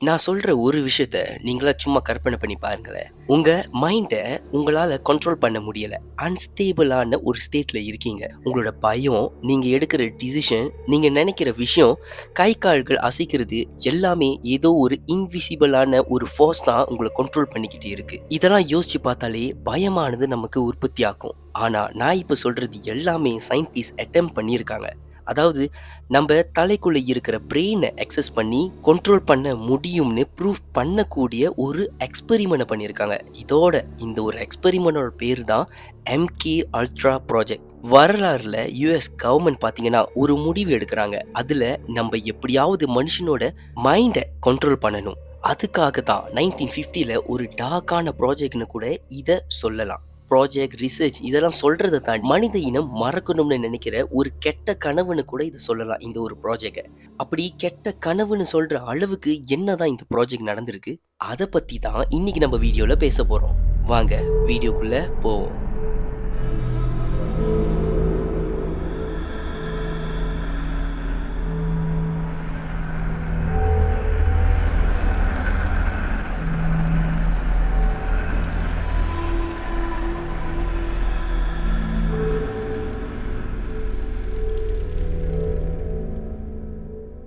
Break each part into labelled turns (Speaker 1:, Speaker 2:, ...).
Speaker 1: நான் சொல்கிற ஒரு விஷயத்த நீங்களா சும்மா கற்பனை பண்ணி பாருங்களேன். உங்கள் மைண்டை உங்களால் கண்ட்ரோல் பண்ண முடியலை. அன்ஸ்டேபிளான ஒரு ஸ்டேட்டில் இருக்கீங்க. உங்களோட பயம் நீங்கள் எடுக்கிற டிசிஷன் நீங்கள் நினைக்கிற விஷயம் கை கால்கள் அசைக்கிறது எல்லாமே ஏதோ ஒரு இன்விசிபிளான ஒரு ஃபோர்ஸ் தான் உங்களை கண்ட்ரோல் பண்ணிக்கிட்டே இருக்குது இதெல்லாம் யோசித்து பார்த்தாலே பயமானது நமக்கு உற்பத்தி ஆகும் ஆனால் நான் இப்போ சொல்கிறது எல்லாமே சயின்டிஸ்ட் அட்டம் பண்ணியிருக்காங்க. அதாவது நம்ம தலைக்குள்ளே இருக்கிற பிரெயினை எக்ஸஸ் பண்ணி கண்ட்ரோல் பண்ண முடியும்னு ப்ரூஃப் பண்ணக்கூடிய ஒரு எக்ஸ்பெரிமெண்ட் பண்ணியிருக்காங்க. இதோட இந்த ஒரு எக்ஸ்பெரிமெண்டோட பேர் தான் எம்கே அல்ட்ரா ப்ராஜெக்ட் வரலாறுல யூஎஸ் கவர்மெண்ட் பார்த்தீங்கன்னா ஒரு முடிவு எடுக்கிறாங்க. அதில் நம்ம எப்படியாவது மனுஷனோட மைண்டை கண்ட்ரோல் பண்ணணும். அதுக்காக தான் நைன்டீன் ஃபிஃப்டியில் ஒரு டார்க்கான ப்ராஜெக்ட்னு கூட இதை சொல்லலாம். ப்ராஜெக்ட் ரிசர்ச் இதெல்லாம் சொல்றதை தாண்டி மனித இனம் மறக்கணும்னு நினைக்கிற ஒரு கெட்ட கனவுன்னு கூட இது சொல்லலாம் இந்த ஒரு ப்ராஜெக்டை அப்படி கெட்ட கனவுன்னு சொல்ற அளவுக்கு என்னதான் இந்த ப்ராஜெக்ட் நடந்திருக்கு? அதை பத்தி தான் இன்னைக்கு நம்ம வீடியோல பேச போறோம். வாங்க வீடியோக்குள்ள போவோம்.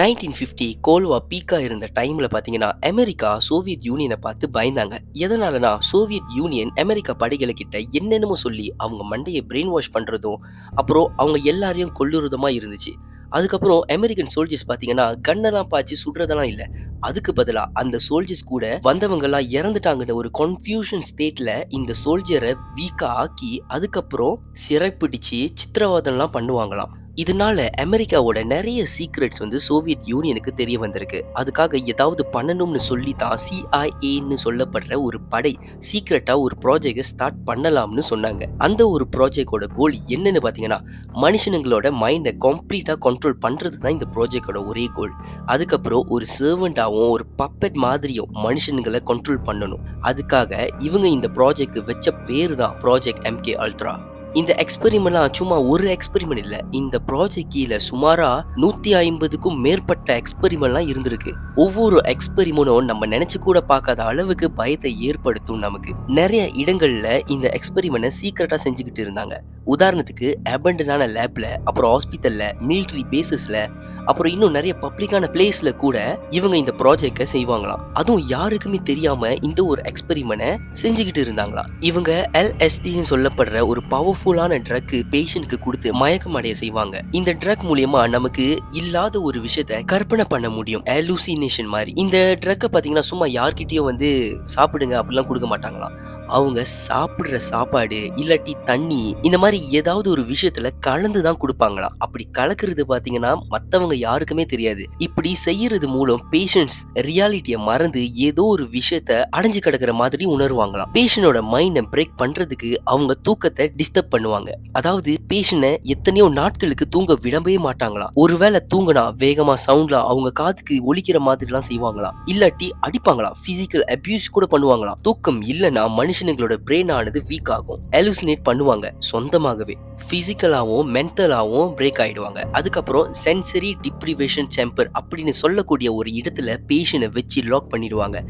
Speaker 1: நைன்டீன் ஃபிஃப்டி கோல்வா பீக்கா இருந்த டைம்ல பாத்தீங்கன்னா அமெரிக்கா சோவியத் யூனியனை பார்த்து பயந்தாங்க. எதனாலனா சோவியத் யூனியன் அமெரிக்கா படைகளை கிட்ட என்னென்னமோ சொல்லி அவங்க மண்டையை பிரெயின் வாஷ் பண்றதும் அப்புறம் அவங்க எல்லாரையும் கொல்லுறதுமா இருந்துச்சு. அதுக்கப்புறம் அமெரிக்கன் சோல்ஜர்ஸ் பாத்தீங்கன்னா கன்னெல்லாம் பாய்ச்சி சுடுறதெல்லாம் இல்லை. அதுக்கு பதிலாக அந்த சோல்ஜர்ஸ் கூட வந்தவங்கெல்லாம் இறந்துட்டாங்கன்ற ஒரு கன்ஃபியூஷன் ஸ்டேட்ல இந்த சோல்ஜரை வீக்கா ஆக்கி அதுக்கப்புறம் சிறைப்பிடிச்சு சித்திரவாதம்லாம் பண்ணுவாங்களாம். இதனால அமெரிக்காவோட நிறைய சீக்ரெட்ஸ் வந்து சோவியத் யூனியனுக்கு தெரிய வந்திருக்கு. அதுக்காக ஏதாவது பண்ணணும்னு சொல்லி தான் சிஐஏன்னு சொல்லப்படுற ஒரு படை சீக்ரெட்டா ஒரு ப்ராஜெக்டை ஸ்டார்ட் பண்ணலாம்னு சொன்னாங்க. அந்த ஒரு ப்ராஜெக்டோட கோல் என்னன்னு பார்த்தீங்கன்னா மனுஷனுங்களோட மைண்டை கம்ப்ளீட்டாக கண்ட்ரோல் பண்ணுறது தான் இந்த ப்ராஜெக்டோட ஒரே கோல் அதுக்கப்புறம் ஒரு சர்வெண்ட்டாகவும் ஒரு பப்பெட் மாதிரியும் மனுஷனுங்களை கண்ட்ரோல் பண்ணணும். அதுக்காக இவங்க இந்த ப்ராஜெக்ட் வச்ச பேர் தான் ப்ராஜெக்ட் எம்கே அல்ட்ரா இந்த எக்ஸ்பெரிமெண்ட்லாம் சும்மா ஒரு எக்ஸ்பெரிமெண்ட் இல்லை. இந்த ப்ராஜெக்ட் கீழே சுமாராக நூற்றி ஐம்பதுக்கும் மேற்பட்ட எக்ஸ்பெரிமெண்ட்லாம் இருந்திருக்கு. ஒவ்வொரு எக்ஸ்பெரிமெண்ட்டும் நம்ம நினச்சி கூட பார்க்காத அளவுக்கு பயத்தை ஏற்படுத்தும் நமக்கு. நிறைய இடங்களில் இந்த எக்ஸ்பெரிமெண்ட்டை சீக்கிரட்டாக செஞ்சுக்கிட்டு இருந்தாங்க. உதாரணத்துக்கு அபண்டனான லேப்ல அப்புறம் ஹாஸ்பிட்டல்ல மிலிட்ரி பேசஸில் அப்புறம் இன்னும் நிறைய பப்ளிக்கான பிளேஸ்ல கூட இவங்க இந்த ப்ராஜெக்டை செய்வாங்களாம். அதுவும் யாருக்குமே தெரியாம இந்த ஒரு எக்ஸ்பெரிமெண்ட்டை செஞ்சுக்கிட்டு இருந்தாங்களாம். இவங்க எல்எஸ்டின்னு சொல்லப்படுற ஒரு பவர்ஃபுல்லான ட்ரக் பேஷண்ட்க்கு கொடுத்து மயக்கம் அடைய செய்வாங்க. இந்த ட்ரக் மூலியமா நமக்கு இல்லாத ஒரு விஷயத்த கற்பனை பண்ண முடியும். அலூசினேஷன் மாதிரி. இந்த ட்ரக்கை பார்த்தீங்கன்னா சும்மா யார்கிட்டயும் வந்து சாப்பிடுங்க அப்படிலாம் கொடுக்க மாட்டாங்களாம். அவங்க சாப்பிட்ற சாப்பாடு இல்லாட்டி தண்ணி இந்த மாதிரி ஏதாவது ஒரு விஷயத்துல கலந்து தான் கொடுப்பாங்களாம் அப்படி கலக்கிறது பாத்தீங்கன்னா மத்தவங்க யாருக்குமே தெரியாது. இப்படி செய்யறது மூலம் பேஷண்ட்ஸ் ரியாலிட்டியை மறந்து ஏதோ ஒரு விஷயத்த அடைஞ்சு கிடக்குற மாதிரி உணர்வாங்களாம். பேஷண்டோட மைண்டை பிரேக் பண்றதுக்கு அவங்க தூக்கத்தை டிஸ்டர்ப் பண்ணுவாங்க. அதாவது பேஷண்ட எத்தனையோ நாட்களுக்கு தூங்க விடவே மாட்டாங்களாம். ஒருவேளை தூங்கினா வேகமா சவுண்ட்லாம் அவங்க காதுக்கு ஒழிக்கிற மாதிரி எல்லாம் செய்வாங்களாம். இல்லாட்டி அடிப்பாங்களாம். பிசிக்கல் அபியூஸ் கூட பண்ணுவாங்களாம். தூக்கம் இல்லைன்னா மனுஷனுங்களோட பிரெயின் ஆனது வீக் ஆகும். அலுசினேட் பண்ணுவாங்க சொந்தமாகவே. ஃபிசிக்கலாகவும் மென்டலாகவும் பிரேக் ஆகிடுவாங்க அதுக்கப்புறம் சென்சரி டிப்ரிவேஷன் சேம்பர் அப்படின்னு சொல்லக்கூடிய ஒரு இடத்துல பேஷனை வச்சு லாக் பண்ணிடுவாங்க.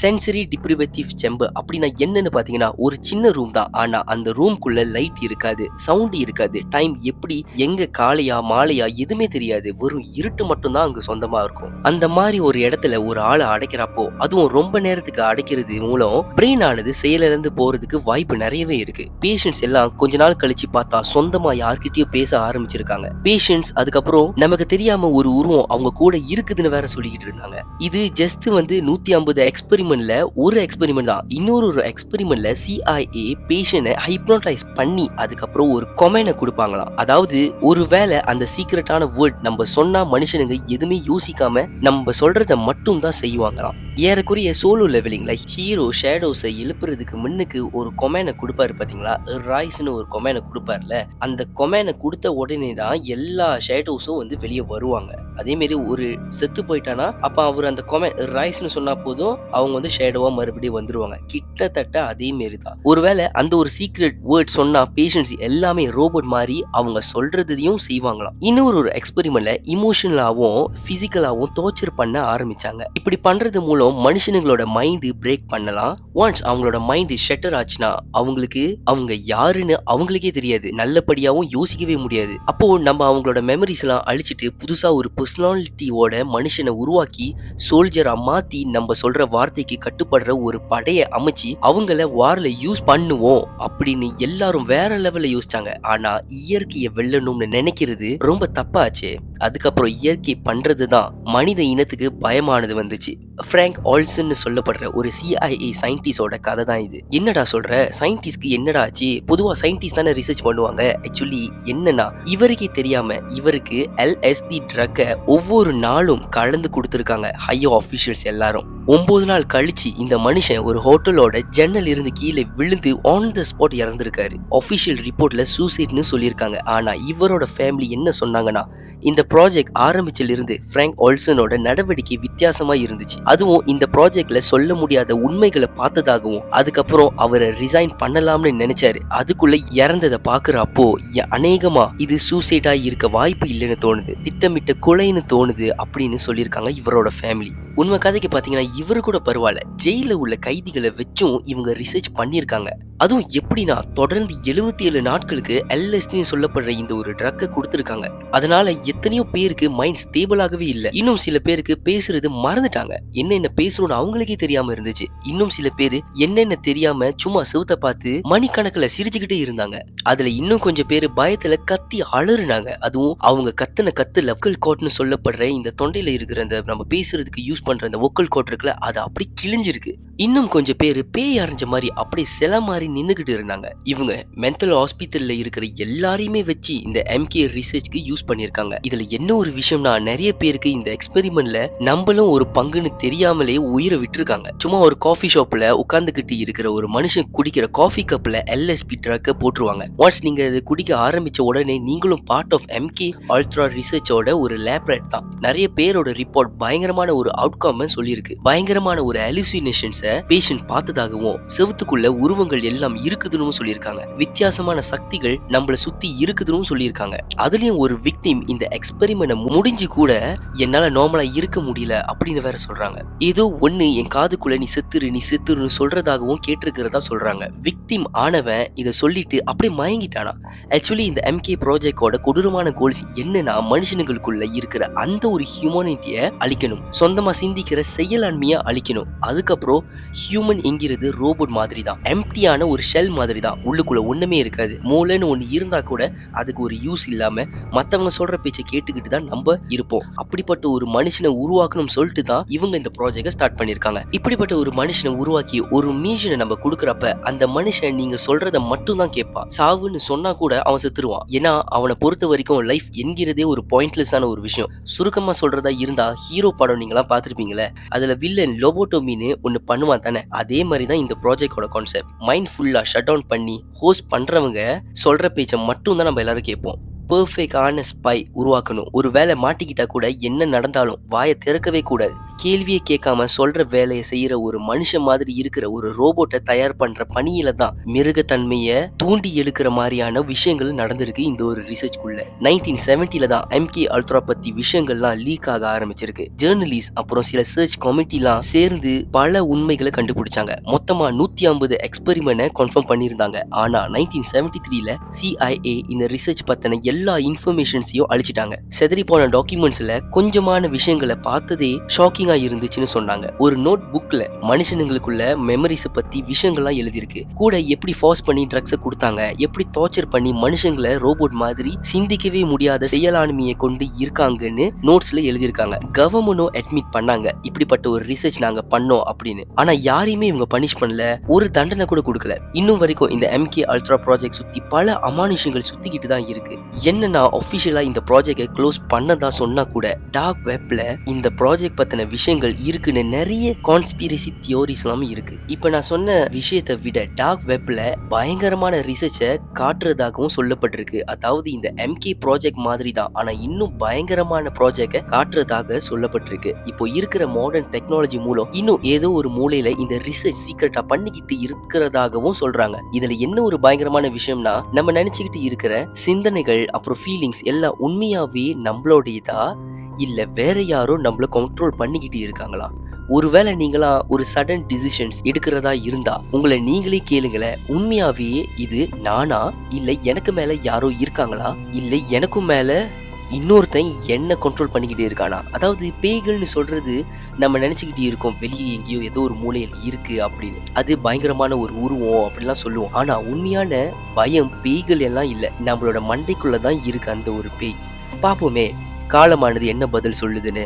Speaker 1: சென்சரி டிப்ரிவேட்டிவ் செம்பு அப்படின்னா என்னன்னு பார்த்தீங்கன்னா ஒரு சின்ன ரூம் தான். ஆனால் அந்த ரூம்குள்ள லைட் இருக்காது சவுண்ட் இருக்காது. டைம் எப்படி எங்க காலையா மாலையா எதுவுமே தெரியாது. வெறும் இருட்டு மட்டும்தான் அங்கே சொந்தமா இருக்கும். அந்த மாதிரி ஒரு இடத்துல ஒரு ஆளை அடைக்கிறப்போ அதுவும் ரொம்ப நேரத்துக்கு அடைக்கிறது மூலம் பிரெயின் ஆனது செயலிழந்து போறதுக்கு வாய்ப்பு நிறையவே இருக்கு. பேஷண்ட்ஸ் எல்லாம் கொஞ்ச நாள் கழிச்சு பார்த்தா சொந்தமா யார்கிட்டயும் பேச ஆரம்பிச்சிருக்காங்க. பேஷண்ட்ஸ் அதுக்கப்புறம் நமக்கு தெரியாம ஒரு உருவம் அவங்க கூட இருக்குதுன்னு வேற சொல்லிக்கிட்டு இருந்தாங்க. இது ஜஸ்ட் வந்து நூத்தி ஐம்பது எக்ஸ்பெரிமெண்ட்ல ஒரு எக்ஸ்பெரிமெண்ட் தான். இன்னொரு ஒரு எக்ஸ்பெரிமெண்ட்ல சிஐஏ பேஷனை ஹைப்னோடைஸ் பண்ணி அதுக்கப்புறம் ஒரு கொமெனை கொடுப்பாங்களாம். அதாவது ஒருவேளை அந்த சீக்ரெட்டான வேர்ட் நம்ம சொன்னா மனுஷனுங்க எதுவுமே யோசிக்காம நம்ம சொல்றத மட்டும் தான் செய்வாங்களாம். ஏறக்குறைய சோலோ லெவலிங்ல ஹீரோ ஷேடோஸை எழுப்புறதுக்கு முன்னுக்கு ஒரு கொமேனை கொடுப்பாரு பாத்தீங்களா? ராய்ஸ்னு ஒரு கொமேனை கொடுப்பாருல. அந்த கொமேனை கொடுத்த உடனே தான் எல்லா ஷேடோஸும் வந்து வெளியே வருவாங்க. அதே மாதிரி ஒரு செத்து போயிட்டானா அப்ப அவர் அந்த கொமே ராய்ஸ்னு சொன்னா போதும் அவங்க அவங்க வந்து ஷேடோவா மறுபடியும் வந்துருவாங்க. கிட்டத்தட்ட அதே மாரி தான். ஒருவேளை அந்த ஒரு சீக்ரெட் வேர்ட் சொன்னா பேஷன்ஸ் எல்லாமே ரோபோட் மாதிரி அவங்க சொல்றதையும் செய்வாங்களாம். இன்னொரு ஒரு எக்ஸ்பெரிமெண்ட்ல இமோஷனலாவும் பிசிக்கலாவும் டோர்ச்சர் பண்ண ஆரம்பிச்சாங்க. இப்படி பண்றது மூலம் மனுஷனுங்களோட மைண்டு பிரேக் பண்ணலாம். ஒன்ஸ் அவங்களோட மைண்டு ஷட்டர் ஆச்சுன்னா அவங்களுக்கு அவங்க யாருன்னு அவங்களுக்கே தெரியாது. நல்லபடியாவும் யோசிக்கவே முடியாது. அப்போ நம்ம அவங்களோட மெமரிஸ் எல்லாம் அழிச்சிட்டு புதுசா ஒரு பர்சனாலிட்டியோட மனுஷனை உருவாக்கி சோல்ஜரா மாத்தி நம்ம சொல்ற வார்த்தைக்கு கட்டுப்படுற ஒரு படையை அமைச்சு அவங்கள வார்ல யூஸ் பண்ணுவோம் அப்படின்னு எல்லாரும் வேற லெவல்ல யோசிச்சாங்க. ஆனா இயற்கையை வெல்லணும்னு நினைக்கிறது ரொம்ப தப்பாச்சு. அதுக்கப்புறம் இயற்கை பண்றது தான் மனித இனத்துக்கு பயமானது வந்துச்சு. ஃப்ராங்க் ஆல்சன் சொல்லப்படுற ஒரு சிஐஏ சயின்டிஸ்டோட கதை தான் இது. என்னடா சொல்ற? சயின்டிஸ்ட்க்கு என்னடா ஆச்சு? பொதுவா சயின்டிஸ்ட் தானே ரிசர்ச் பண்ணுவாங்க. ஆக்சுவலி என்னன்னா இவருக்கே தெரியாம இவருக்கு எல்எஸ்டி ட்ரக்கை ஒவ்வொரு நாளும் கலந்து கொடுத்துருக்காங்க. ஹையோ ஆஃபீஷியல்ஸ் எல்லாரும். ஒன்பது நாள் கழிச்சு இந்த மனுஷன் ஒரு ஹோட்டலோட ஜன்னல் இருந்து கீழே விழுந்து ஆன் த ஸ்பாட் இறந்திருக்காரு. அஃபிஷியல் ரிப்போர்ட்ல சூசைட்னு சொல்லியிருக்காங்க. ஆனா இவரோட ஃபேமிலி என்ன சொன்னாங்கன்னா இந்த ப்ராஜெக்ட் ஆரம்பிச்சிலிருந்து ஃப்ரேங்க் ஃப்ராங்க் ஆல்சனோட நடவடிக்கை வித்தியாசமா இருந்துச்சு. அதுவும் இந்த ப்ராஜெக்ட்ல சொல்ல முடியாத உண்மைகளை பார்த்ததாகவும் அதுக்கப்புறம் அவரை ரிசைன் பண்ணலாம்னு நினைச்சாரு. அதுக்குள்ள இறந்ததை பாக்குற அப்போ அநேகமா இது சூசைடா இருக்க வாய்ப்பு இல்லைன்னு தோணுது. திட்டமிட்ட கொலைன்னு தோணுது அப்படின்னு சொல்லியிருக்காங்க இவரோட ஃபேமிலி உண்மை கதைக்கு பாத்தீங்கன்னா இவரு கூட பரவாயில்ல. ஜெயில உள்ள கைதிகளை வச்சும் இவங்க ரிசர்ச் பண்ணியிருக்காங்க. அதுவும் எப்படின்னா தொடர்ந்து 77 ஏழு நாட்களுக்கு எல்எஸ்டின்னு சொல்லப்படுற இந்த ஒரு ட்ரக்கை கொடுத்துருக்காங்க. அதனால எத்தனையோ பேருக்கு மைண்ட் ஸ்டேபிளாகவே இல்லை. இன்னும் சில பேருக்கு பேசுறது மறந்துட்டாங்க. என்னென்ன பேசணும்னு அவங்களுக்கே தெரியாம இருந்துச்சு. இன்னும் சில பேர் என்னென்ன தெரியாம சும்மா செவுத்த பார்த்து மணிக்கணக்கில் சிரிச்சுக்கிட்டே இருந்தாங்க. அதுல இன்னும் கொஞ்சம் பேர் பயத்துல கத்தி அலறுனாங்க. அதுவும் அவங்க கத்தின கத்து லவ்கல் கோட்னு சொல்லப்படுற இந்த தொண்டையில இருக்கிற அந்த நம்ம பேசுறதுக்கு யூஸ் பண்ற அந்த ஒக்கல் கோட் இருக்குல்ல அது அப்படி கிழிஞ்சிருக்கு. இன்னும் கொஞ்சம் பேர் பேய் அரைஞ்ச மாதிரி அப்படியே சில மாதிரி நின்றுக்கிட்டு இருந்தாங்க. இவங்க மென்டல் ஹாஸ்பிட்டலில் இருக்கிற எல்லாரையுமே வச்சு இந்த எம்கே ரிசர்ச்க்கு யூஸ் பண்ணியிருக்காங்க. இதில் என்ன ஒரு விஷயம்னா நிறைய பேருக்கு இந்த எக்ஸ்பெரிமெண்ட்ல நம்மளும் ஒரு பங்குன்னு தெரியாமலே உயிரை விட்டுருக்காங்க. சும்மா ஒரு காஃபி ஷாப்பில் உட்காந்துக்கிட்டு இருக்கிற ஒரு மனுஷன் குடிக்கிற காஃபி கப்பில் எல்எஸ்பி ட்ரக்கை போட்டுருவாங்க. ஒன்ஸ் நீங்கள் அதை குடிக்க ஆரம்பிச்ச உடனே நீங்களும் பார்ட் ஆஃப் எம்கே அல்ட்ரா ரிசர்ச்சோட ஒரு லேப்ரேட் தான். நிறைய பேரோட ரிப்போர்ட் பயங்கரமான ஒரு அவுட்கம் சொல்லியிருக்கு. பயங்கரமான ஒரு அலுசினேஷன்ஸ் பேஷண்ட் பார்த்ததாகவும் செவத்துக்குள்ள உருவங்கள் எல்லாம் இருக்குதுன்னு சொல்லியிருக்காங்க. வித்தியாசமான சக்திகள் நம்மள சுத்தி இருக்குதுன்னு சொல்லியிருக்காங்க. அதுலயும் ஒரு விக்டிம் இந்த எக்ஸ்பெரிமெண்ட் முடிஞ்சு கூட என்னால நார்மலா இருக்க முடியல அப்படின்னு வேற சொல்றாங்க. ஏதோ ஒண்ணு என் காதுக்குள்ள நீ செத்துரு நீ செத்துருன்னு சொல்றதாகவும் கேட்டிருக்கிறதா சொல்றாங்க. விக்டிம் ஆனவன் இதை சொல்லிட்டு அப்படியே மயங்கிட்டானா? ஆக்சுவலி இந்த எம்கே ப்ராஜெக்டோட கொடூரமான கோல்ஸ் என்னன்னா மனுஷனுங்களுக்குள்ள இருக்கிற அந்த ஒரு ஹியூமனிட்டியை அழிக்கணும். சொந்தமா சிந்திக்கிற செயலாண்மையை அழிக்கணும். அதுக்கப்புறம் ஹியூமன் என்கிறது ரோபோட் மாதிரி தான் எம்டியான ஒரு ஷெல் மாதிரி தான் உள்ளுக்குள்ள ஒண்ணுமே இருக்காது. மூளைன்னு ஒண்ணு இருந்தா கூட அதுக்கு ஒரு யூஸ் இல்லாம மத்தவங்க சொல்ற பேச்சை கேட்டுக்கிட்டு தான் நம்ம இருப்போம். அப்படிப்பட்ட ஒரு மனுஷனை உருவாக்கணும்னு சொல்லிட்டு தான் இவங்க இந்த ப்ராஜெக்டை ஸ்டார்ட் பண்ணிருக்காங்க இப்படிப்பட்ட ஒரு மனுஷனை உருவாக்கி ஒரு மிஷனை நம்ம கொடுக்குறப்ப அந்த மனுஷன் நீங்க சொல்றத மட்டும் தான் கேட்பான். சாவுன்னு சொன்னா கூட அவன் செத்துருவான். ஏன்னா அவனை பொறுத்த வரைக்கும் லைஃப் என்கிறதே ஒரு பாயிண்ட்லெஸ்ஸான ஒரு விஷயம். சுருக்கமா சொல்றதா இருந்தா ஹீரோ படம் நீங்களாம் பார்த்துருப்பீங்களே? அதுல வில்லன் லோபோட்டோமின்னு ஒன்னு பண்ணுவான் தானே அதே மாதிரி தான் இந்த ப்ராஜெக்டோட கான்செப்ட் மைண்ட் ஃபுல்லாக ஷட் டவுன் பண்ணி ஹோஸ்ட் பண்றவங்க சொல்கிற பேச்சை மட்டும் தான் நம்ம எல்லாரும் கேட்போம். பெர்ஃபெக்டான ஸ்பை உருவாக்கணும். ஒரு வேலை மாட்டிக்கிட்டா கூட என்ன நடந்தாலும் வாயை திறக்கவே கூடாது. கேள்வியை கேட்காம சொல்ற வேலையை செய்யற ஒரு மனுஷன் மாதிரி இருக்கிற ஒரு ரோபோட்டை தயார் பண்ற பணியில தான் மிருகத்தன்மையை தூண்டி எழுக்கிற மாதிரியான விஷயங்கள் நடந்திருக்கு இந்த ஒரு ரிசர்ச்குள்ள நைன்டீன் செவன்டில தான் எம்கே அல்ட்ரா பத்தி விஷயங்கள்லாம் லீக் ஆக ஆரம்பிச்சிருக்கு. ஜேர்னலிஸ்ட் அப்புறம் சில சர்ச் கமிட்டிலாம் சேர்ந்து பல உண்மைகளை கண்டுபிடிச்சாங்க. மொத்தமா நூத்தி ஐம்பது எக்ஸ்பெரிமெண்ட் கன்ஃபார்ம் பண்ணியிருந்தாங்க. ஆனா நைன்டீன் செவன்டி த்ரீல சிஐஏ இந்த ரிசர்ச் பத்தின எல்லா இன்ஃபர்மேஷன்ஸையும் அழிச்சிட்டாங்க. செதறி போன டாக்குமெண்ட்ஸ்ல கொஞ்சமான விஷயங்களை பார்த்ததே ஷாக்கிங் ஷாக்கிங்கா இருந்துச்சுன்னு சொன்னாங்க. ஒரு நோட் புக்ல மனுஷனுங்களுக்குள்ள மெமரிஸை பத்தி விஷயங்கள்லாம் எழுதியிருக்கு. கூட எப்படி ஃபாஸ் பண்ணி ட்ரக்ஸை கொடுத்தாங்க எப்படி டார்ச்சர் பண்ணி மனுஷங்களை ரோபோட் மாதிரி சிந்திக்கவே முடியாத செயலாண்மையை கொண்டு இருக்காங்கன்னு நோட்ஸ்ல எழுதியிருக்காங்க. கவர்மெண்டும் அட்மிட் பண்ணாங்க. இப்படிப்பட்ட ஒரு ரிசர்ச் நாங்க பண்ணோம் அப்படின்னு. ஆனா யாரையுமே இவங்க பனிஷ் பண்ணல. ஒரு தண்டனை கூட கொடுக்கல. இன்னும் வரைக்கும் இந்த எம்கே அல்ட்ரா ப்ராஜெக்ட் சுத்தி பல அமானுஷங்கள் சுத்திக்கிட்டு தான் இருக்கு. என்னன்னா ஒபிஷியலா இந்த ப்ராஜெக்டை க்ளோஸ் பண்ணதா சொன்னா கூட டார்க் வெப்ல இந்த ப்ராஜெக்ட் பத்தின விஷயங்கள் இருக்குன்னு நிறைய கான்ஸ்பிரசி தியோரிஸ் எல்லாம் இருக்கு. இப்போ நான் சொன்ன விஷயத்தை விட டார்க் வெப்ல பயங்கரமான ரிசர்ச்சை காட்டுறதாகவும் சொல்லப்பட்டிருக்கு. அதாவது இந்த எம்கே ப்ராஜெக்ட் மாதிரி தான். ஆனா இன்னும் பயங்கரமான ப்ராஜெக்டை காட்டுறதாக சொல்லப்பட்டிருக்கு. இப்போ இருக்கிற மாடர்ன் டெக்னாலஜி மூலம் இன்னும் ஏதோ ஒரு மூலையில இந்த ரிசர்ச் சீக்கிரட்டா பண்ணிக்கிட்டு இருக்கிறதாகவும் சொல்றாங்க. இதுல என்ன ஒரு பயங்கரமான விஷயம்னா நம்ம நினைச்சுக்கிட்டு இருக்கிற சிந்தனைகள் அப்புறம் ஃபீலிங்ஸ் எல்லாம் உண்மையாவே நம்மளுடையதா? இல்லை வேற யாரோ நம்மள கண்ட்ரோல் பண்ணிக்கிட்டு இருக்காங்களா? ஒருவேளை நீங்களா ஒரு சடன் டிசிஷன்ஸ் எடுக்கிறதா இருந்தா உங்களை நீங்களே கேளுங்களேன். உண்மையாவே இது நானா? இல்ல எனக்கு மேல யாரோ இருக்காங்களா? இல்ல எனக்கும் மேல இன்னொருத்தன் என்ன கண்ட்ரோல் பண்ணிக்கிட்டே இருக்கானா? அதாவது பேய்கள்னு சொல்றது நம்ம நினைச்சுக்கிட்டு இருக்கோம். வெளியே எங்கேயோ ஏதோ ஒரு மூலையில் இருக்கு அப்படின்னு. அது பயங்கரமான ஒரு உருவம் அப்படிலாம் சொல்லுவோம். ஆனா உண்மையான பயம் பேய்கள் எல்லாம் இல்லை. நம்மளோட மண்டைக்குள்ள தான் இருக்கு அந்த ஒரு பேய். பார்ப்போமே காலமானது என்ன பதில் சொல்லுதுன்னு.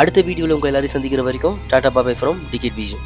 Speaker 1: அடுத்த வீடியோவில் உங்கள் எல்லாரையும் சந்திக்கிற வரைக்கும் tata bye bye from ticket vision